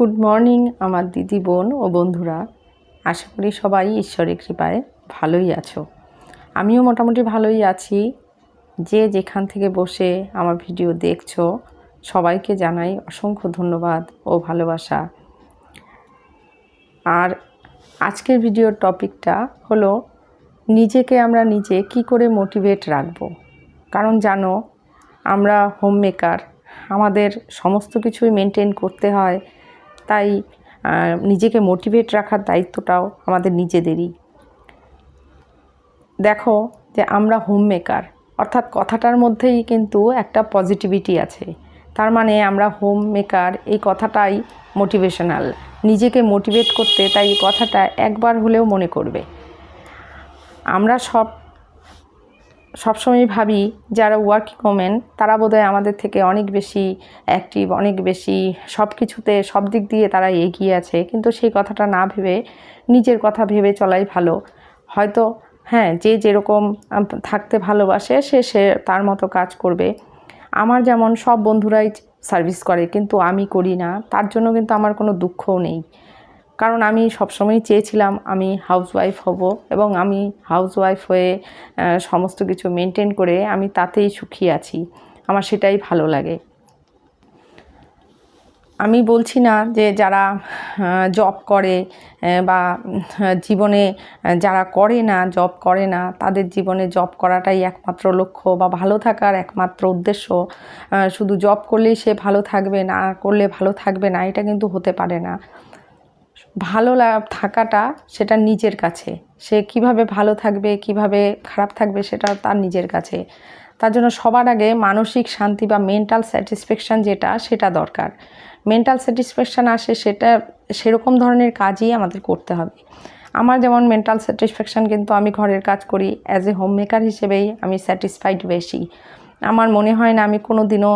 Good morning আমার দিদি বোন ও বন্ধুরা। আশা করি সবাই ঈশ্বরের কৃপায় ভালোই আছো। আমিও মোটামুটি ভালোই আছি। যে যেখান থেকে বসে আমার ভিডিও দেখছ, সবাইকে জানাই অসংখ্য ধন্যবাদ ও ভালোবাসা। আর আজকের ভিডিওর টপিকটা হলো, নিজেকে আমরা নিজে কি করে মোটিভেট রাখব? কারণ জানো, আমরা হোম মেকার আমাদের সমস্ত কিছুই মেনটেন করতে হয়। তাই নিজেকে মোটিভেট রাখার দায়িত্বটাও আমাদের নিজেদেরই। দেখো যে আমরা হোম মেকার অর্থাৎ কথাটার মধ্যেই কিন্তু একটা পজিটিভিটি আছে। তার মানে আমরা হোম মেকার এই কথাটাই মোটিভেশনাল নিজেকে মোটিভেট করতে তাই এই কথাটা একবার হলেও মনে করবে। আমরা সব সবসময় ভাবি, যারা ওয়ার্কিং ওমেন তারা বোধহয় আমাদের থেকে অনেক বেশি অ্যাক্টিভ অনেক বেশি সব কিছুতে সব দিক দিয়ে তারা এগিয়ে আছে। কিন্তু সেই কথাটা না ভেবে, নিজের কথা ভেবে চলাই ভালো। হয়তো হ্যাঁ যে যেরকম থাকতে ভালোবাসে, সে সে তার মতো কাজ করবে। আমার যেমন সব বন্ধুরাই সার্ভিস করে, কিন্তু আমি করি না। তার জন্য কিন্তু আমার কোনো দুঃখও নেই। কারণ আমি সবসময় চেয়েছিলাম আমি হাউসওয়াইফ হব এবং আমি হাউসওয়াইফ হয়ে সমস্ত কিছু মেনটেন করে আমি তাতেই সুখী আছি। আমার সেটাই ভালো লাগে। আমি বলছি না যে যারা জব করে বা জীবনে যারা করে না জব করে না, তাদের জীবনে জব করাটাই একমাত্র লক্ষ্য বা ভালো থাকার একমাত্র উদ্দেশ্য। শুধু জব করলেই সে ভালো থাকবে, না করলে ভালো থাকবে না, এটা কিন্তু হতে পারে না। ভালো থাকাটা সেটা নিজের কাছে। সে কীভাবে ভালো থাকবে, কীভাবে খারাপ থাকবে সেটা তার নিজের কাছে। তার জন্য সবার আগে মানসিক শান্তি বা মেন্টাল স্যাটিসফ্যাকশান যেটা, সেটা দরকার। মেন্টাল স্যাটিসফ্যাকশান আসে সেটা, সেরকম ধরনের কাজই আমাদের করতে হবে। আমার যেমন মেন্টাল স্যাটিসফ্যাকশান কিন্তু আমি ঘরের কাজ করি অ্যাজ এ হোম মেকার হিসেবেই আমি স্যাটিসফাইড বেশি। আমার মনে হয় না আমি কোনো দিনও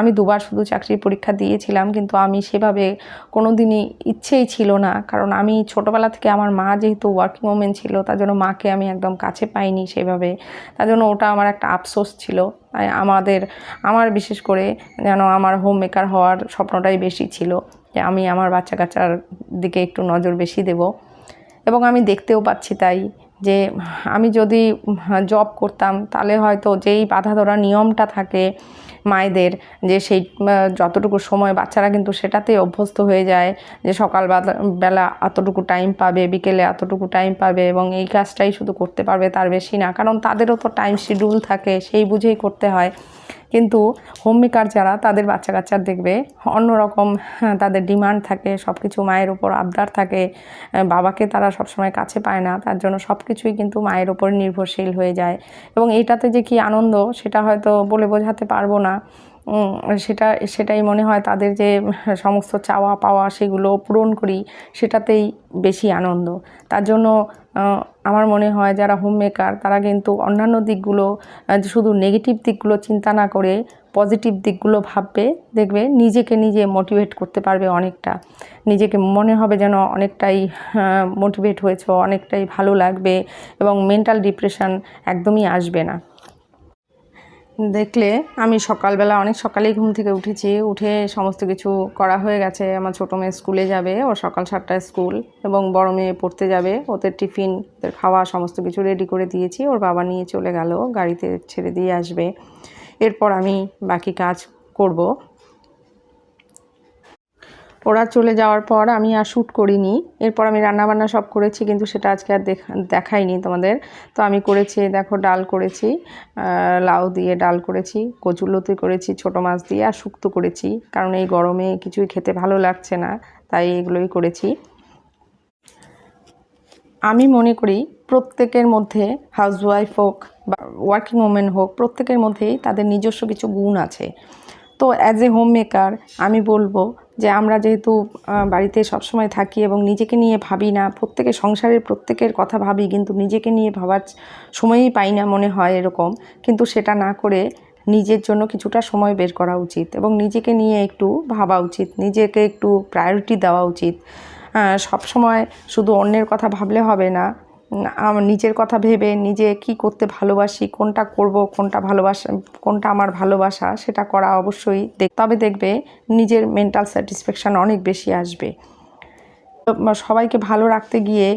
আমি দুবার শুধু চাকরির পরীক্ষা দিয়েছিলাম, কিন্তু আমি সেভাবে কোনো দিনই ইচ্ছেই ছিল না। কারণ আমি ছোটোবেলা থেকে আমার মা যেহেতু ওয়ার্কিং ওমেন ছিল, তার জন্য মাকে আমি একদম কাছে পাইনি সেভাবে। তার জন্য ওটা আমার একটা আফসোস ছিল। আমাদের, আমার বিশেষ করে যেন আমার হোম মেকার হওয়ার স্বপ্নটাই বেশি ছিল যে আমি আমার বাচ্চা কাচ্চার দিকে একটু নজর বেশি দেবো। এবং আমি দেখতেও পাচ্ছি তাই। যে, আমি যদি জব করতাম, তাহলে হয়তো যেই বাধা ধরা নিয়মটা থাকে মায়েদের, যে সেই যতটুকু সময় বাচ্চারা কিন্তু সেটাতেই অভ্যস্ত হয়ে যায়, যে সকাল বেলা এতটুকু টাইম পাবে, বিকেলে এতটুকু টাইম পাবে এবং এই কাজটাই শুধু করতে পারবে তার বেশি না, কারণ তাদেরও তো টাইম শিডিউল থাকে, সেই বুঝেই করতে হয়। কিন্তু হোম মেকার যারা তাদের বাচ্চা কাচ্চার দেখবে অন্যরকম হ্যাঁ, তাদের ডিমান্ড থাকে সব কিছু মায়ের উপর আবদার থাকে বাবাকে তারা সবসময় কাছে পায় না তার জন্য সব কিছুই কিন্তু মায়ের ওপর নির্ভরশীল হয়ে যায়। এবং এইটাতে যে কি আনন্দ সেটা হয়তো বলে বোঝাতে পারব না। সেটা, সেটাই মনে হয় তাদের যে সমস্ত চাওয়া পাওয়া সেগুলো পূরণ করি, সেটাতেই বেশি আনন্দ। তার জন্য আমার মনে হয় যারা হোম মেকার তারা কিন্তু অন্যান্য দিকগুলো শুধু নেগেটিভ দিকগুলো চিন্তা না করে পজিটিভ দিকগুলো ভাববে, দেখবে নিজেকে নিজে মোটিভেট করতে পারবে অনেকটা। নিজেকে মনে হবে যেন অনেকটাই মোটিভেট হয়েছে, অনেকটাই ভালো লাগবে এবং মেন্টাল ডিপ্রেশন একদমই আসবে না। দেখলে আমি সকালবেলা অনেক সকালেই ঘুম থেকে উঠেছি। উঠে সমস্ত কিছু করা হয়ে গেছে। আমার ছোটো মেয়ে স্কুলে যাবে ও সকাল সাতটায় স্কুল এবং বড় মেয়ে পড়তে যাবে। ওদের টিফিন, ওদের খাওয়া সমস্ত কিছু রেডি করে দিয়েছি। ওর বাবা নিয়ে চলে গেল, গাড়িতে ছেড়ে দিয়ে আসবে। এরপর আমি বাকি কাজ করব। ওরা চলে যাওয়ার পর আমি আর শ্যুট করিনি। এরপর আমি রান্নাবান্না সব করেছি, কিন্তু সেটা আজকে আর দেখা, দেখাইনি তোমাদের। তো আমি করেছি, দেখো ডাল করেছি লাউ দিয়ে ডাল করেছি কচুলতি করেছি, ছোটো মাছ দিয়ে আর শুক্তো করেছি। কারণ এই গরমে কিছুই খেতে ভালো লাগছে না, তাই এগুলোই করেছি। আমি মনে করি প্রত্যেকের মধ্যে হাউসওয়াইফ হোক বা ওয়ার্কিং ওমেন হোক, প্রত্যেকের মধ্যেই তাদের নিজস্ব কিছু গুণ আছে। তো অ্যাজ এ হোম মেকার আমি বলব যে আমরা যেহেতু বাড়িতে সবসময় থাকি এবং নিজেকে নিয়ে ভাবি না, প্রত্যেকে সংসারের প্রত্যেকের কথা ভাবি কিন্তু নিজেকে নিয়ে ভাবার সময়ই পাই না মনে হয় এরকম। কিন্তু সেটা না করে নিজের জন্য কিছুটা সময় বের করা উচিত এবং নিজেকে নিয়ে একটু ভাবা উচিত, নিজেকে একটু প্রায়োরিটি দেওয়া উচিত। সব সময় শুধু অন্যের কথা ভাবলে হবে না আমার নিজের কথা ভেবে নিজে কি করতে ভালোবাসি, কোনটা করব, কোনটা ভালোবাসা, কোনটা আমার ভালোবাসা, সেটা করা অবশ্যই দেখ, তবে দেখবে নিজের মেন্টাল স্যাটিসফ্যাকশান অনেক বেশি আসবে। সবাইকে ভালো রাখতে গিয়ে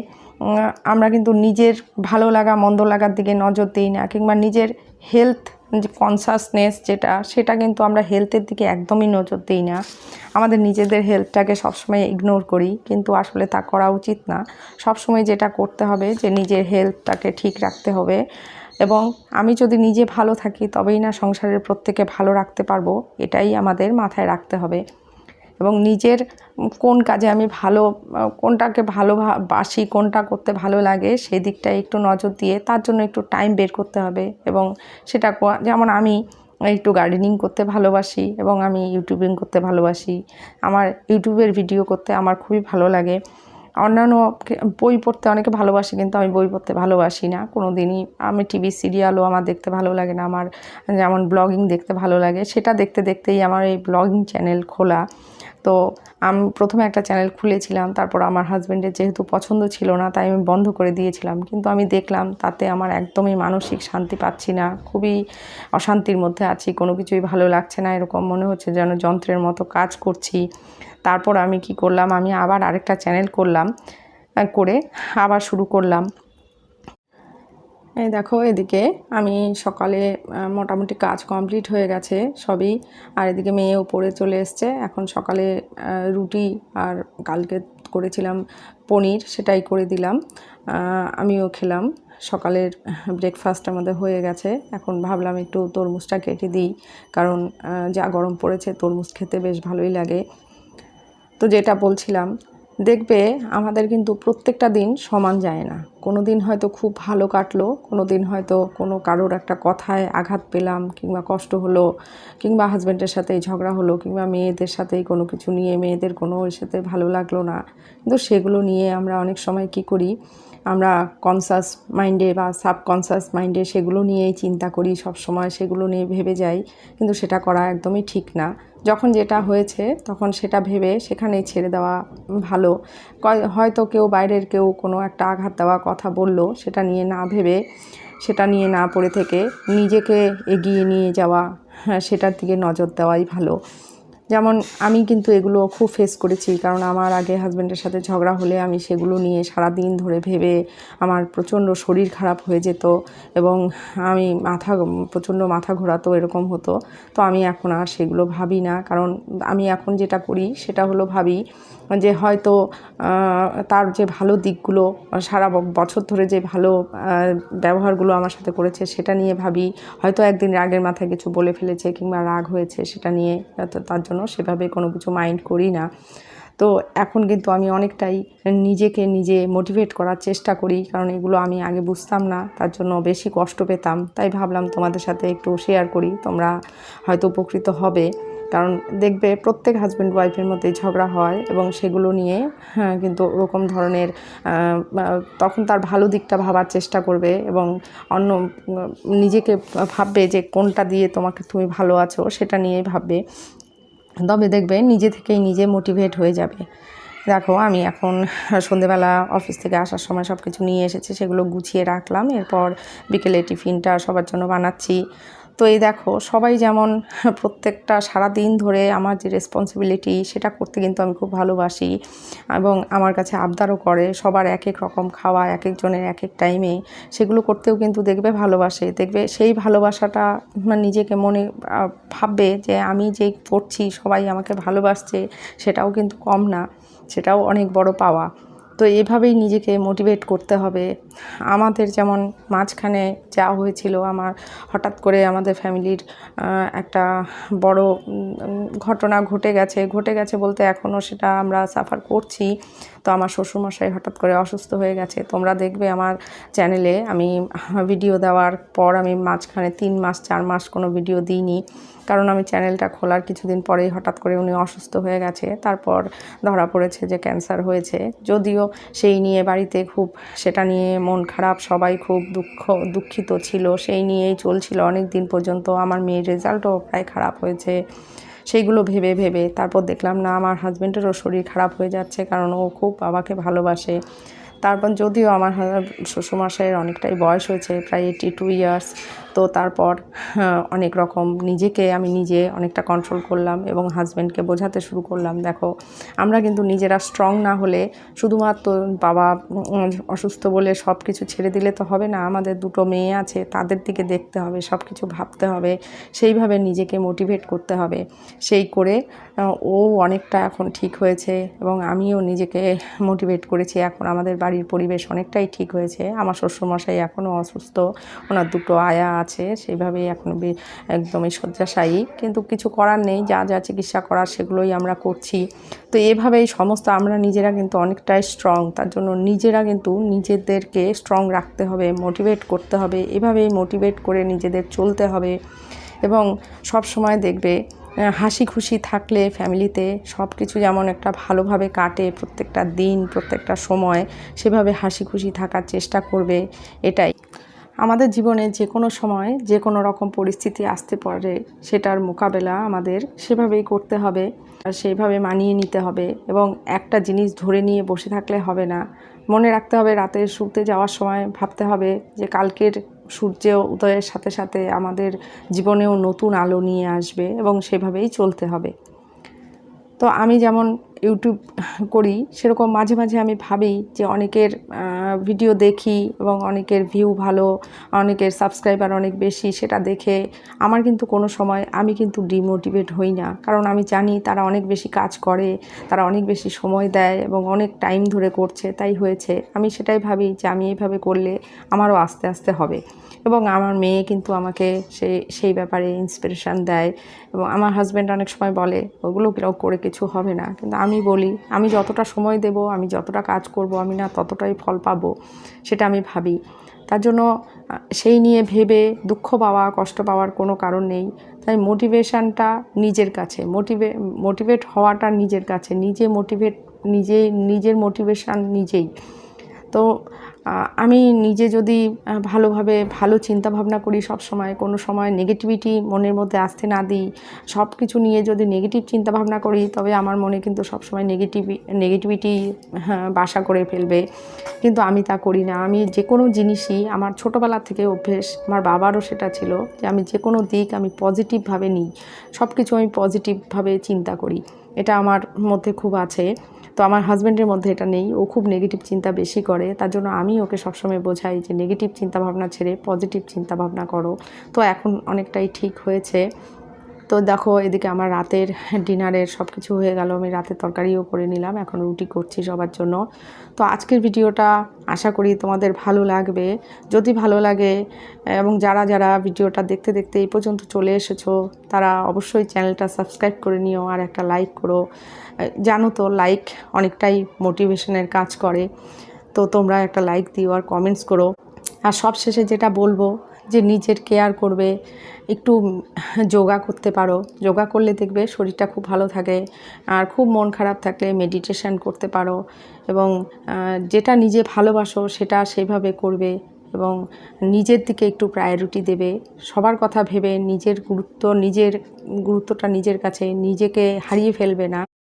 আমরা কিন্তু নিজের ভালো লাগা, মন্দ লাগার দিকে নজর দিই না, কিংবা নিজের হেলথ কনসাসনেস যেটা, সেটা কিন্তু আমরা হেলথের দিকে একদমই নজর দিই না। আমাদের নিজেদের হেলথটাকে সবসময় ইগনোর করি, কিন্তু আসলে তা করা উচিত না। সবসময় যেটা করতে হবে যে নিজের হেলথটাকে ঠিক রাখতে হবে। এবং আমি যদি নিজে ভালো থাকি, তবেই না সংসারের প্রত্যেকে ভালো রাখতে পারব, এটাই আমাদের মাথায় রাখতে হবে। এবং নিজের কোন কাজে আমি ভালো, কোনটাকে ভালো বাসি, কোনটা করতে ভালো লাগে সেই দিকটায় একটু নজর দিয়ে তার জন্য একটু টাইম বের করতে হবে এবং সেটা যেমন আমি একটু গার্ডেনিং করতে ভালোবাসি এবং আমি ইউটিউবিং করতে ভালোবাসি। আমার ইউটিউবের ভিডিও করতে আমার খুবই ভালো লাগে। অন্যান্য বই পড়তে অনেকে ভালোবাসে কিন্তু আমি বই পড়তে ভালোবাসি না। কোনো দিনই আমি টিভি সিরিয়ালও আমার দেখতে ভালো লাগে না। আমার যেমন ব্লগিং দেখতে ভালো লাগে, সেটা দেখতে দেখতেই আমার এই ব্লগিং চ্যানেল খোলা। তো আমি প্রথমে একটা চ্যানেল খুলেছিলাম, তারপর আমার হাজব্যান্ডের যেহেতু পছন্দ ছিল না, তাই আমি বন্ধ করে দিয়েছিলাম। কিন্তু আমি দেখলাম তাতে আমার একদমই মানসিক শান্তি পাচ্ছি না, খুবই অশান্তির মধ্যে আছি, কোনো কিছুই ভালো লাগছে না, এরকম মনে হচ্ছে যেন যন্ত্রের মতো কাজ করছি। তারপর আমি কি করলাম, আমি আবার আরেকটা চ্যানেল করলাম করে আবার শুরু করলাম। এই দেখো, এদিকে আমি সকালে মোটামুটি কাজ কমপ্লিট হয়ে গেছে সবই। আর এদিকে মেয়ে উপরে চলে এসছে। এখন সকালে রুটি আর কালকে করেছিলাম পনির, সেটাই করে দিলাম। আমিও খেলাম। সকালের ব্রেকফাস্ট আমাদের হয়ে গেছে। এখন ভাবলাম একটু তরমুজটা কেটে দিই। কারণ যা গরম পড়েছে, তরমুজ খেতে বেশ ভালোই লাগে। তো যেটা বলছিলাম, দেখবে আমাদের কিন্তু প্রত্যেকটা দিন সমান যায় না। কোনো দিন হয়তো খুব ভালো কাটলো কোনো দিন হয়তো কোনো কারোর একটা কথায় আঘাত পেলাম, কিংবা কষ্ট হলো, কিংবা হাজব্যান্ডের সাথেই ঝগড়া হলো, কিংবা মেয়েদের সাথেই কোনো কিছু নিয়ে মেয়েদের কোনো ওর সাথে ভালো লাগল না। কিন্তু সেগুলো নিয়ে আমরা অনেক সময় কি করি? আমরা কনসাস মাইন্ডে বা সাবকনসাস মাইন্ডে সেগুলো নিয়েই চিন্তা করি, সব সময় সেগুলো নিয়ে ভেবে যাই, কিন্তু সেটা করা একদমই ঠিক না। যখন যেটা হয়েছে, তখন সেটা ভেবে সেখানেই ছেড়ে দেওয়া ভালো। হয়তো কেউ বাইরের কেউ কোনো একটা আঘাত দেওয়া কথা বলল, সেটা নিয়ে না ভেবে, সেটা নিয়ে না পড়ে থেকে নিজেকে এগিয়ে নিয়ে যাওয়া হ্যাঁ সেটার দিকে নজর দেওয়াই ভালো। যেমন আমি কিন্তু এগুলো খুব ফেস করেছি, কারণ আমার আগে হাজব্যান্ডের সাথে ঝগড়া হলে আমি সেগুলো নিয়ে সারা দিন ধরে ভেবে আমার প্রচণ্ড শরীর খারাপ হয়ে যেত এবং আমি মাথা, প্রচণ্ড মাথা ঘোরাতো এরকম হতো। তো আমি এখন আর সেগুলো ভাবি না, কারণ আমি এখন যেটা করি সেটা হলো ভাবি যে হয়তো তার যে ভালো দিকগুলো, সারা বছর ধরে যে ভালো ব্যবহারগুলো আমার সাথে করেছে, সেটা নিয়ে ভাবি। হয়তো একদিন রাগের মাথায় কিছু বলে ফেলেছে কিংবা রাগ হয়েছে, সেটা নিয়ে তার জন্য সেভাবে কোনো কিছু মাইন্ড করি না। তো এখন কিন্তু আমি অনেকটাই নিজেকে নিজে মোটিভেট করার চেষ্টা করি, কারণ এগুলো আমি আগে বুঝতাম না, তার জন্য বেশি কষ্ট পেতাম। তাই ভাবলাম তোমাদের সাথে একটু শেয়ার করি, তোমরা হয়তো উপকৃত হবে। কারণ দেখবে প্রত্যেক হাজব্যান্ড ওয়াইফের মধ্যে ঝগড়া হয় এবং সেগুলো নিয়ে হ্যাঁ কিন্তু ওরকম ধরনের তখন তার ভালো দিকটা ভাবার চেষ্টা করবে এবং অন্য নিজেকে ভাববে যে কোনটা দিয়ে তোমাকে তুমি ভালো আছো সেটা নিয়েই ভাববে। তবে দেখবে নিজে থেকেই নিজে মোটিভেট হয়ে যাবে। দেখো, আমি এখন সন্ধেবেলা অফিস থেকে আসার সময় সব কিছু নিয়ে এসেছে, সেগুলো গুছিয়ে রাখলাম। এরপর বিকেলে টিফিনটা সবার জন্য বানাচ্ছি। তো এই দেখো, সবাই যেমন প্রত্যেকটা সারা দিন ধরে আমার যে রেসপন্সিবিলিটি সেটা করতে কিন্তু আমি খুব ভালোবাসি এবং আমার কাছে আবদারও করে। সবার এক এক রকম খাওয়া এক একজনের এক এক টাইমে সেগুলো করতেও কিন্তু দেখবে ভালোবাসে। দেখবে সেই ভালোবাসাটা মানে নিজেকে মনে ভাববে যে আমি যে করছি, সবাই আমাকে ভালোবাসছে, সেটাও কিন্তু কম না। সেটাও অনেক বড় পাওয়া। তো এভাবেই নিজেকে মোটিভেট করতে হবে। আমাদের যেমন মাঝখানে যা হয়েছিল, আমার হঠাৎ করে আমাদের ফ্যামিলির একটা বড় ঘটনা ঘটে গেছে। ঘটে গেছে বলতে এখনও সেটা আমরা সাফার করছি। তো আমার শ্বশুরমশাই হঠাৎ করে অসুস্থ হয়ে গেছে। তোমরা দেখবে আমার চ্যানেলে আমি ভিডিও দেওয়ার পর আমি মাঝখানে তিন মাস, চার মাস কোনো ভিডিও দিইনি। কারণ আমি চ্যানেলটা খোলার কিছুদিন পরেই হঠাৎ করে উনি অসুস্থ হয়ে গেছে। তারপর ধরা পড়েছে যে ক্যান্সার হয়েছে। যদিও সেই নিয়ে বাড়িতে খুব সেটা নিয়ে মন খারাপ, সবাই খুব দুঃখ, দুঃখিত ছিল। সেই নিয়েই চলছিল অনেক দিন পর্যন্ত। আমার মেয়ের রেজাল্টও প্রায় খারাপ হয়েছে। সেইগুলো ভেবে ভেবে তারপর দেখলাম, না, আমার হাজব্যান্ডেরও শরীর খারাপ হয়ে যাচ্ছে কারণ ও খুব বাবাকে ভালোবাসে। তারপর যদিও আমার শ্বশুরমশাইয়ের অনেকটাই বয়স হয়েছে, প্রায় এইটি টু ইয়ার্স তো তারপর হ্যাঁ, অনেক রকম নিজেকে আমি নিজে অনেকটা কন্ট্রোল করলাম এবং হাজব্যান্ডকে বোঝাতে শুরু করলাম দেখো আমরা কিন্তু নিজেরা স্ট্রং না হলে শুধুমাত্র বাবা অসুস্থ বলে সব কিছু ছেড়ে দিলে তো হবে না আমাদের দুটো মেয়ে আছে তাদের দিকে দেখতে হবে সব কিছু ভাবতে হবে সেইভাবে নিজেকে মোটিভেট করতে হবে। সেই করে ও অনেকটা এখন ঠিক হয়েছে এবং আমিও নিজেকে মোটিভেট করেছি এখন আমাদের বাড়ির পরিবেশ অনেকটাই ঠিক হয়েছে আমার শ্বশুরমশাই এখনও অসুস্থ ওনার দুটো আয়া আছে, সেইভাবেই এখন একদমই শয্যাশায়ী। কিন্তু কিছু করার নেই, যা যা চিকিৎসা করার সেগুলোই আমরা করছি। তো এভাবেই সমস্ত আমরা নিজেরা কিন্তু অনেকটাই স্ট্রং তার জন্য নিজেরা কিন্তু নিজেদেরকে স্ট্রং রাখতে হবে মোটিভেট করতে হবে। এভাবেই মোটিভেট করে নিজেদের চলতে হবে। এবং সব সময় দেখবে হাসি খুশি থাকলে ফ্যামিলিতে সব কিছু যেমন একটা ভালোভাবে কাটে প্রত্যেকটা দিন, প্রত্যেকটা সময়, সেভাবে হাসি খুশি থাকার চেষ্টা করবে, এটাই। আমাদের জীবনে যে কোনো সময় যে কোনো রকম পরিস্থিতি আসতে পারে, সেটার মোকাবেলা আমাদের সেভাবেই করতে হবে সেইভাবে মানিয়ে নিতে হবে এবং একটা জিনিস ধরে নিয়ে বসে থাকলে হবে না। মনে রাখতে হবে রাতে শুতে যাওয়ার সময় ভাবতে হবে যে কালকের সূর্য উদয়ের সাথে সাথে আমাদের জীবনেও নতুন আলো নিয়ে আসবে এবং সেভাবেই চলতে হবে। তো আমি যেমন ইউটিউব করি, সেরকম মাঝে মাঝে আমি ভাবি যে অনেকের ভিডিও দেখি এবং অনেকের ভিউ ভালো, অনেকের সাবস্ক্রাইবার অনেক বেশি, সেটা দেখে আমার কিন্তু কোনো সময় আমি কিন্তু ডিমোটিভেট হই না। কারণ আমি জানি তারা অনেক বেশি কাজ করে, তারা অনেক বেশি সময় দেয় এবং অনেক টাইম ধরে করছে, তাই হয়েছে। আমি সেটাই ভাবি যে আমি এইভাবে করলে আমারও আস্তে আস্তে হবে। এবং আমার মেয়ে কিন্তু আমাকে সেই সেই ব্যাপারে ইন্সপিরেশান দেয় এবং আমার হাজব্যান্ড অনেক সময় বলে, ওগুলো করে কিছু হবে না। কিন্তু আমি বলি, আমি যতটা সময় দেব, আমি যতটা কাজ করব, আমি না ততটাই ফল পাবো। সেটা আমি ভাবি। তার জন্য সেই নিয়ে ভেবে দুঃখ পাওয়া, কষ্ট পাওয়ার কোনো কারণ নেই। তাই মোটিভেশানটা নিজের কাছে মোটিভে মোটিভেট হওয়াটা নিজের কাছে, নিজে মোটিভেট নিজে নিজের মোটিভেশান নিজেই। তো আমি নিজে যদি ভালোভাবে ভালো চিন্তা ভাবনা করি সব সময় কোনো সময় নেগেটিভিটি মনের মধ্যে আসতে না দিই সব কিছু নিয়ে যদি নেগেটিভ চিন্তা ভাবনা করি তবে আমার মনে কিন্তু সব সময় নেগেটিভ নেগেটিভিটি হ্যাঁ, বাসা করে ফেলবে। কিন্তু আমি তা করি না। আমি যে কোনো জিনিসই আমার ছোটোবেলা থেকে অভ্যেস আমার বাবারও সেটা ছিল যে আমি যে কোনো দিক আমি পজিটিভভাবে নিই। সব কিছু আমি পজিটিভভাবে চিন্তা করি। এটা আমার মধ্যে খুব আছে। তো আমার হাজব্যান্ডের মধ্যে এটা নেই। ও খুব নেগেটিভ চিন্তা বেশি করে। তার জন্য আমি ওকে সবসময় বোঝাই যে নেগেটিভ চিন্তাভাবনা ছেড়ে পজিটিভ চিন্তাভাবনা করো। তো এখন অনেকটাই ঠিক হয়েছে। তো দেখো, এদিকে আমার রাতের ডিনারের সব কিছু হয়ে গেল। আমি রাতের তরকারিও করে নিলাম, এখন রুটি করছি সবার জন্য। তো আজকের ভিডিওটা আশা করি তোমাদের ভালো লাগবে। যদি ভালো লাগে, এবং যারা যারা ভিডিওটা দেখতে দেখতে এই পর্যন্ত চলে এসেছ, তারা অবশ্যই চ্যানেলটা সাবস্ক্রাইব করে নিও আর একটা লাইক করো। জানো তো, লাইক অনেকটাই মোটিভেশনের কাজ করে। তো তোমরা একটা লাইক দিও আর কমেন্টস করো। আর সব শেষে যেটা বলব যে নিজের কেয়ার করবে, একটু যোগা করতে পারো। যোগা করলে দেখবে শরীরটা খুব ভালো থাকে আর খুব মন খারাপ থাকলে মেডিটেশান করতে পারো এবং যেটা নিজে ভালোবাসো সেটা সেভাবে করবে এবং নিজের দিকে একটু প্রায়োরিটি দেবে। সবার কথা ভেবে নিজের গুরুত্ব, নিজের গুরুত্বটা নিজের কাছে, নিজেকে হারিয়ে ফেলবে না।